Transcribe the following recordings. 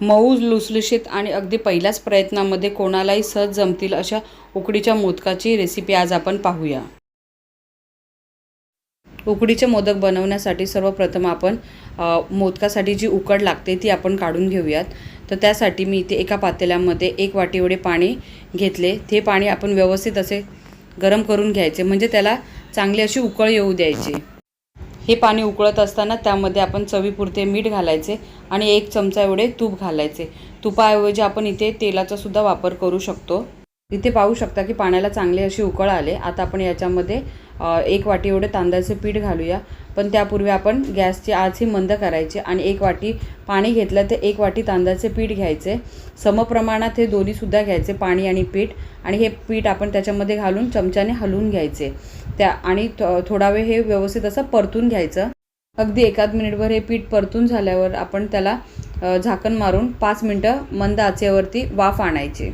मऊ लुसलुशीत आणि अगदी पहिल्याच प्रयत्नामध्ये कोणालाही सहज जमतील अशा उकडीच्या मोदकाची रेसिपी आज आपण पाहूया. उकडीचे मोदक बनवण्यासाठी सर्वप्रथम आपण मोदकासाठी जी उकड लागते ती आपण काढून घेऊयात. तर त्यासाठी मी इथे एका पातेल्यामध्ये एक वाटी एवढे पाणी घेतले. ते पाणी आपण व्यवस्थित असे गरम करून घ्यायचे. म्हणजे त्याला चांगली अशी उकळ येऊ द्यायची. हे पाणी उकळत असताना त्यामध्ये आपण चवीपुरते मीठ घालायचे आणि एक चमचा एवढे तूप घालायचे. तुपाऐवजी आपण इथे तेलाचासुद्धा वापर करू शकतो. इथे पाहू शकता की पाण्याला चांगले अशी उकळ आले. आता आपण याच्यामध्ये एक वाटी एवढे तांदळाचे पीठ घालूया. पण त्यापूर्वी आपण गॅसची आच ही मंद करायची आणि एक वाटी पाणी घेतलं तर एक वाटी तांदळाचे पीठ घ्यायचे. समप्रमाणात हे दोन्हीसुद्धा घ्यायचे पाणी आणि पीठ. आणि हे पीठ आपण त्याच्यामध्ये घालून चमच्याने हलवून घ्यायचे. त्या आणि थोडा वेळ हे व्यवस्थित असं परतून घ्यायचं. अगदी एकाद मिनिटभर हे पीठ परतून झाल्यावर आपण त्याला झाकण मारून पाच मिनटं मंद आचेवरती वाफ आणायची.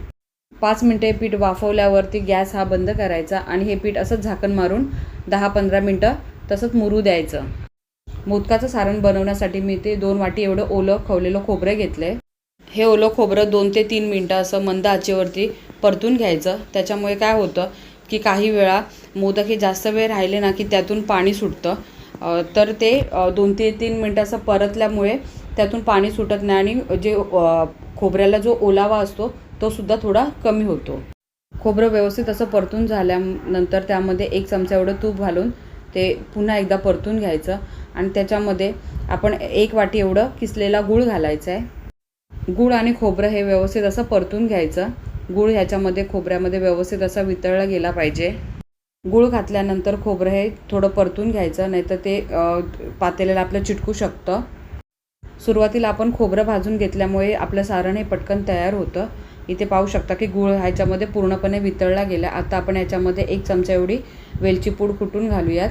पाच मिनटं पीठ वाफवल्यावरती गॅस हा बंद करायचा आणि हे पीठ असंच झाकण मारून दहा पंधरा मिनटं तसंच मुरू द्यायचं. मोदकाचं सारण बनवण्यासाठी मी ते दोन वाटी एवढं ओलं खवलेलं खोबरं घेतलं. आहे हे ओलं खोबरं दोन ते तीन मिनटं असं मंद आचेवरती परतून घ्यायचं. त्याच्यामुळे काय होतं की काही वेळा मोदक हे जास्त वेळ राहिले ना की त्यातून पाणी सुटतं. तर ते दोन ते तीन मिनटं असं परतल्यामुळे त्यातून पाणी सुटत नाही आणि जे खोबऱ्याला जो ओलावा असतो तो सुद्धा थोडा कमी होतो. खोबरं व्यवस्थित असं परतून झाल्यानंतर त्यामध्ये एक चमचा एवढं तूप घालून ते पुन्हा एकदा परतून घ्यायचं आणि त्याच्यामध्ये आपण एक वाटी एवढं किसलेला गूळ घालायचा आहे. गूळ आणि खोबरं हे व्यवस्थित असं परतून घ्यायचं. गूळ ह्याच्यामध्ये खोबऱ्यामध्ये व्यवस्थित असा वितळला गेला पाहिजे. गूळ घातल्यानंतर खोबरं हे थोडं परतून घ्यायचं नाहीतर ते पातेल्याला आपलं चिटकू शकतं. सुरुवातीला आपण खोबरं भाजून घेतल्यामुळे आपलं सारण हे पटकन तयार होतं. इथे पाहू शकता की गूळ ह्याच्यामध्ये पूर्णपणे वितळला गेला. आता आपण याच्यामध्ये एक चमचा एवढी वेलची पूड कुटून घालूयात.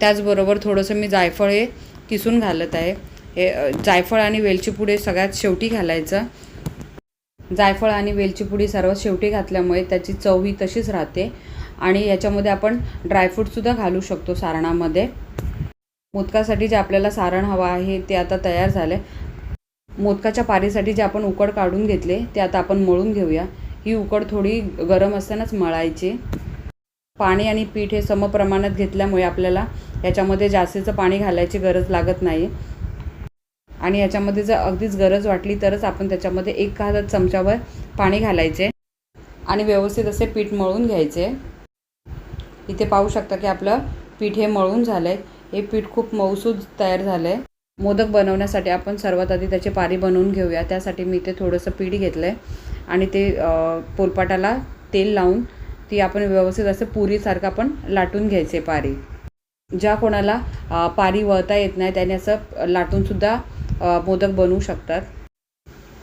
त्याचबरोबर थोडंसं मी जायफळ हे किसून घालत आहे. हे जायफळ आणि वेलची पूड हे सगळ्यात शेवटी घालायचं. जायफळ आणि वेलची पुडी सर्वात शेवटी घातल्यामुळे त्याची चव ही तशीच राहते आणि याच्यामध्ये आपण ड्रायफ्रूटसुद्धा घालू शकतो सारणामध्ये. मोदकासाठी जे आपल्याला सारण हवं आहे ते आता तयार झालं मोदकाच्या पारीसाठी जे आपण उकड काढून घेतले ते आता आपण मळून घेऊया. ही उकड थोडी गरम असतानाच मळायची. पाणी आणि पीठ हे समप्रमाणात घेतल्यामुळे आपल्याला याच्यामध्ये जास्तीचं पाणी घालायची गरज लागत नाही. आणि याच्यामध्ये जर अगदीच गरज वाटली तरच आपण त्याच्यामध्ये एक हातात चमच्यावर पाणी घालायचे आणि व्यवस्थित असे पीठ मळून घ्यायचे. इथे पाहू शकता की आपलं पीठ हे मळून झालं आहे हे पीठ खूप मऊसूद तयार झालं आहे मोदक बनवण्यासाठी आपण सर्वात आधी त्याची पारी बनवून घेऊया. त्यासाठी मी ते थोडंसं पीठ घेतलं आहे आणि ते पोलपाटाला तेल लावून ती आपण व्यवस्थित असं पुरीसारखं आपण लाटून घ्यायचे पारी. ज्या कोणाला पारी वळता येत नाही त्याने असं लाटूनसुद्धा मोदक बनवू शकतात.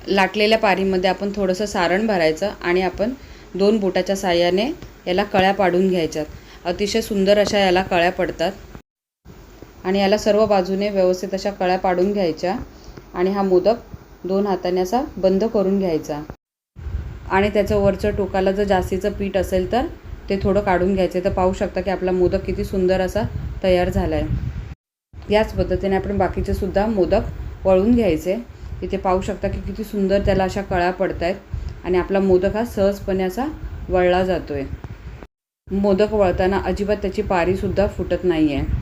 लाटलेल्या पारीमध्ये आपण थोडंसं सारण भरायचं आणि आपण दोन बोटाच्या साह्याने याला कळ्या पाडून घ्यायच्यात. अतिशय सुंदर अशा याला कळ्या पडतात. आणि याला सर्व बाजूने व्यवस्थित अशा कळ्या पाडून घ्यायच्या आणि हा मोदक दोन हाताने असा बंद करून घ्यायचा. आणि त्याचं वरचं टोकाला जर जास्तीचं पीठ असेल तर ते थोडं काढून घ्यायचे. तर पाहू शकता की आपला मोदक किती सुंदर असा तयार झाला आहे याच पद्धतीने आपण बाकीचे सुद्धा मोदक वळून घ्यायचे. इथे पाहू शकता की किती सुंदर त्याला अशा कळ्या पडत आहेत आणि आपला मोदक हा सहजपणे असा वळला जातो आहे मोदक वळताना अजिबात त्याची पारीसुद्धा फुटत नाही आहे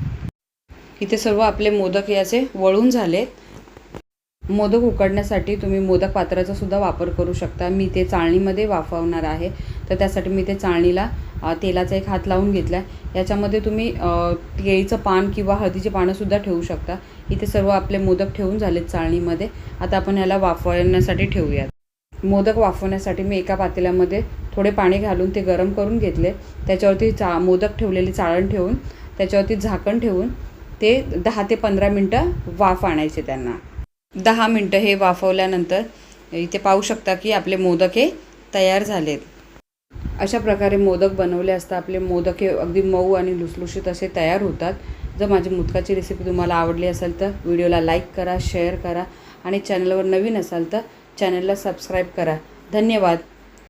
इथे सर्व आपले मोदक हे असे वळून झालेत. मोदक उकडण्यासाठी तुम्ही मोदक पात्राचा सुद्धा वापर करू शकता. मी ते चाळणीमध्ये वाफवणार आहे. तर त्यासाठी मी ते चाळणीला तेलाचा एक हात लावून घेतला आहे याच्यामध्ये तुम्ही केळीचं पान किंवा हळदीची पानंसुद्धा ठेवू शकता. इथे सर्व आपले मोदक ठेवून झालेत चाळणीमध्ये. आता आपण ह्याला वाफवण्यासाठी ठेवूयात. मोदक वाफवण्यासाठी मी एका पातेल्यामध्ये थोडे पाणी घालून ते गरम करून घेतले. त्याच्यावरती चा मोदक ठेवलेली चाळण ठेवून त्याच्यावरती झाकण ठेवून ते दहा ते पंधरा मिनटं वाफ आणायचे त्यांना. दहा मिनटं हे वाफवल्यानंतर इथे पाहू शकता की आपले मोदक हे तयार झालेत. अशा प्रकारे मोदक बनवले असता आपले मोदक हे अगदी मऊ आणि लुसलुशीत असे तयार होतात. जर माझी मोदकाची रेसिपी तुम्हाला आवडली असेल तर व्हिडिओला लाईक करा शेअर करा आणि चॅनलवर नवीन असाल तर चॅनलला सबस्क्राईब करा. धन्यवाद.